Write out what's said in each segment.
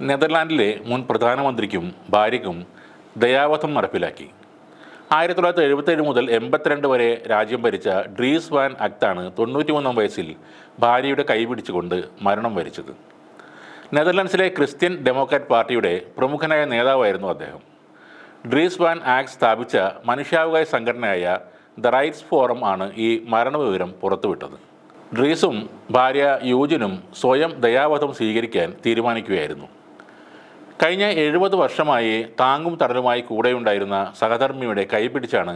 നെതർലാൻഡിലെ മുൻ പ്രധാനമന്ത്രിക്കും ഭാര്യയ്ക്കും ദയാവധം നടപ്പിലാക്കി. ആയിരത്തി തൊള്ളായിരത്തി എഴുപത്തേഴ് മുതൽ എൺപത്തിരണ്ട് വരെ രാജ്യം ഭരിച്ച ഡ്രീസ് വാൻ അക്താണ് തൊണ്ണൂറ്റിമൂന്നാം വയസ്സിൽ ഭാര്യയുടെ കൈപിടിച്ചുകൊണ്ട് മരണം വരിച്ചത്. നെതർലൻഡ്സിലെ ക്രിസ്ത്യൻ ഡെമോക്രാറ്റ് പാർട്ടിയുടെ പ്രമുഖനായ നേതാവായിരുന്നു അദ്ദേഹം. ഡ്രീസ് വാൻ ആക്ട് സ്ഥാപിച്ച മനുഷ്യാവകാശ സംഘടനയായ ദ റൈറ്റ്സ് ഫോറം ആണ് ഈ മരണവിവരം പുറത്തുവിട്ടത്. ഡ്രീസും ഭാര്യ യൂജിനും സ്വയം ദയാവധം സ്വീകരിക്കാൻ തീരുമാനിക്കുകയായിരുന്നു. കഴിഞ്ഞ എഴുപത് വർഷമായി താങ്ങും തടലുമായി കൂടെയുണ്ടായിരുന്ന സഹധർമ്മിയുടെ കൈപിടിച്ചാണ്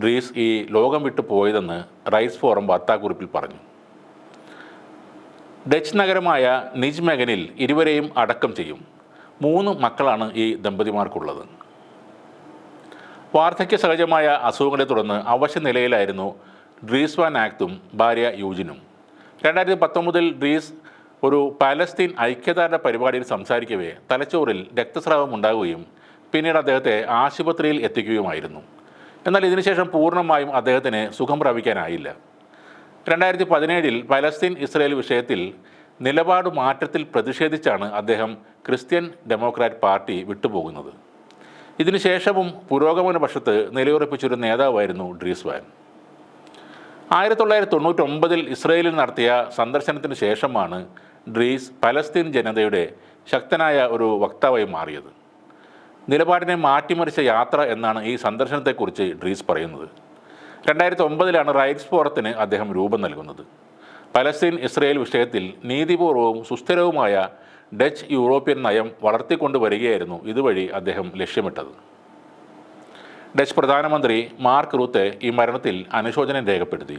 ഡ്രീസ് ഈ ലോകം വിട്ടു പോയതെന്ന് റൈസ് ഫോറം വാർത്താക്കുറിപ്പിൽ പറഞ്ഞു. ഡച്ച് നഗരമായ നിജ്മെഗനിൽ ഇരുവരെയും അടക്കം ചെയ്യും. മൂന്ന് മക്കളാണ് ഈ ദമ്പതിമാർക്കുള്ളത്. വാർദ്ധക്യ സഹജമായ അസുഖങ്ങളെ തുടർന്ന് അവശ്യ നിലയിലായിരുന്നു ഡ്രീസ് വാൻ ആക്തും ഭാര്യ യൂജിനും. രണ്ടായിരത്തി പത്തൊമ്പതിൽ ഡ്രീസ് ഒരു പാലസ്തീൻ ഐക്യദാരുടെ പരിപാടിയിൽ സംസാരിക്കവേ തലച്ചോറിൽ രക്തസ്രാവം ഉണ്ടാവുകയും പിന്നീട് അദ്ദേഹത്തെ ആശുപത്രിയിൽ എത്തിക്കുകയുമായിരുന്നു. എന്നാൽ ഇതിനുശേഷം പൂർണമായും അദ്ദേഹത്തിന് സുഖം പ്രാപിക്കാനായില്ല. രണ്ടായിരത്തി പതിനേഴിൽ പലസ്തീൻ ഇസ്രയേൽ വിഷയത്തിൽ നിലപാട് മാറ്റത്തിൽ പ്രതിഷേധിച്ചാണ് അദ്ദേഹം ക്രിസ്ത്യൻ ഡെമോക്രാറ്റ് പാർട്ടി വിട്ടുപോകുന്നത്. ഇതിനുശേഷവും പുരോഗമന പക്ഷത്ത് നിലയുറപ്പിച്ചൊരു നേതാവായിരുന്നു ഡ്രീസ് വാൻ ആയിരത്തി തൊള്ളായിരത്തി തൊണ്ണൂറ്റൊമ്പതിൽ ഇസ്രയേലിൽ നടത്തിയ സന്ദർശനത്തിന് ശേഷമാണ് ഡ്രീസ് പലസ്തീൻ ജനതയുടെ ശക്തനായ ഒരു വക്താവായി മാറിയത്. നിലപാടിനെ മാറ്റിമറിച്ച യാത്ര എന്നാണ് ഈ സന്ദർശനത്തെക്കുറിച്ച് ഡ്രീസ് പറയുന്നത്. രണ്ടായിരത്തി ഒമ്പതിലാണ് റൈറ്റ്സ് ഫോറത്തിന് അദ്ദേഹം രൂപം നൽകുന്നത്. പലസ്തീൻ ഇസ്രയേൽ വിഷയത്തിൽ നീതിപൂർവവും സുസ്ഥിരവുമായ ഡച്ച് യൂറോപ്യൻ നയം വളർത്തിക്കൊണ്ടുവരികയായിരുന്നു ഇതുവഴി അദ്ദേഹം ലക്ഷ്യമിട്ടത്. ഡച്ച് പ്രധാനമന്ത്രി മാർക്ക് റൂത്തെ ഈ മരണത്തിൽ അനുശോചനം രേഖപ്പെടുത്തി.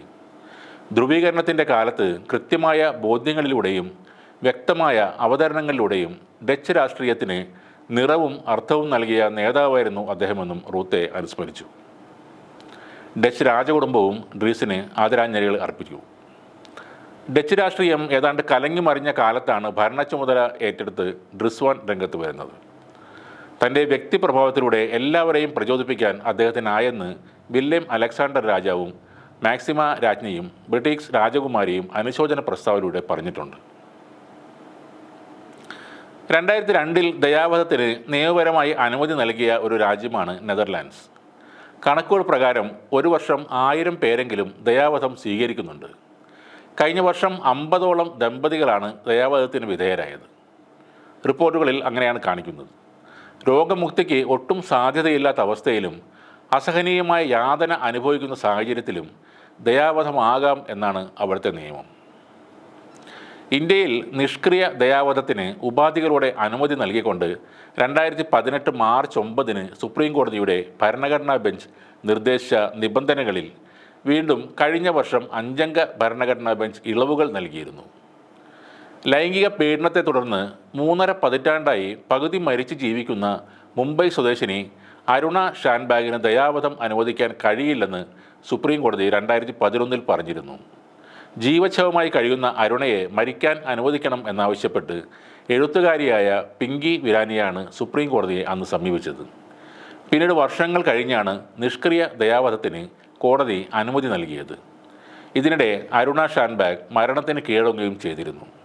ധ്രുവീകരണത്തിന്റെ കാലത്ത് കൃത്യമായ ബോധ്യങ്ങളിലൂടെയും വ്യക്തമായ അവതരണങ്ങളിലൂടെയും ഡച്ച് രാഷ്ട്രീയത്തിന് നിറവും അർത്ഥവും നൽകിയ നേതാവായിരുന്നു അദ്ദേഹമെന്നും റൂത്തെ അനുസ്മരിച്ചു. ഡച്ച് രാജകുടുംബവും ഡ്രീസിന് ആദരാഞ്ജലികൾ അർപ്പിച്ചു. ഡച്ച് രാഷ്ട്രീയം ഏതാണ്ട് കലങ്ങി മറിഞ്ഞ കാലത്താണ് ഭരണ ചുമതല ഏറ്റെടുത്ത് ഡ്രിസ്വാൻ രംഗത്ത് വരുന്നത്. തന്റെ വ്യക്തിപ്രഭാവത്തിലൂടെ എല്ലാവരെയും പ്രചോദിപ്പിക്കാൻ അദ്ദേഹത്തിനായെന്ന് വില്യം അലക്സാണ്ടർ രാജാവും മാക്സിമ രാജ്ഞിയും ബ്രിട്ടീഷ് രാജകുമാരിയും അനുശോചന പ്രസ്താവനയിലൂടെ പറഞ്ഞിട്ടുണ്ട്. രണ്ടായിരത്തി രണ്ടിൽ ദയാവധത്തിന് നിയമപരമായി അനുമതി നൽകിയ ഒരു രാജ്യമാണ് നെതർലാൻഡ്സ്. കണക്കുകൾ പ്രകാരം ഒരു വർഷം ആയിരം പേരെങ്കിലും ദയാവധം സ്വീകരിക്കുന്നുണ്ട്. കഴിഞ്ഞ വർഷം അമ്പതോളം ദമ്പതികളാണ് ദയാവധത്തിന് വിധേയരായത്. റിപ്പോർട്ടുകളിൽ അങ്ങനെയാണ് കാണിക്കുന്നത്. രോഗമുക്തിക്ക് ഒട്ടും സാധ്യതയില്ലാത്ത അവസ്ഥയിലും അസഹനീയമായ യാതന അനുഭവിക്കുന്ന സാഹചര്യത്തിലും ദയാവധമാകാം എന്നാണ് അവിടുത്തെ നിയമം. ഇന്ത്യയിൽ നിഷ്ക്രിയ ദയാവധത്തിന് ഉപാധികളോടെ അനുമതി നൽകിക്കൊണ്ട് രണ്ടായിരത്തി പതിനെട്ട് മാർച്ച് ഒമ്പതിന് സുപ്രീം കോടതിയുടെ ഭരണഘടനാ ബെഞ്ച് നിർദ്ദേശിച്ച നിബന്ധനകളിൽ വീണ്ടും കഴിഞ്ഞ വർഷം അഞ്ചംഗ ഭരണഘടനാ ബെഞ്ച് ഇളവുകൾ നൽകിയിരുന്നു. ലൈംഗിക പീഡനത്തെ തുടർന്ന് മൂന്നര പതിറ്റാണ്ടായി പകുതി മരിച്ചു ജീവിക്കുന്ന മുംബൈ സ്വദേശിനി അരുണ ഷാൻബാഗിന് ദയാവധം അനുവദിക്കാൻ കഴിയില്ലെന്ന് സുപ്രീം കോടതി രണ്ടായിരത്തി പതിനൊന്നിൽ പറഞ്ഞിരുന്നു. ജീവച്ഛവമായി കഴിയുന്ന അരുണയെ മരിക്കാൻ അനുവദിക്കണം എന്നാവശ്യപ്പെട്ട് എഴുത്തുകാരിയായ പിങ്കി വിരാനിയാണ് സുപ്രീം കോടതിയെ അന്ന് സമീപിച്ചത്. പിന്നീട് വർഷങ്ങൾ കഴിഞ്ഞാണ് നിഷ്ക്രിയ ദയാവധത്തിന് കോടതി അനുമതി നൽകിയത്. ഇതിനിടെ അരുണ ഷാൻബാഗ് മരണത്തിന് കീഴടങ്ങുകയും ചെയ്തിരുന്നു.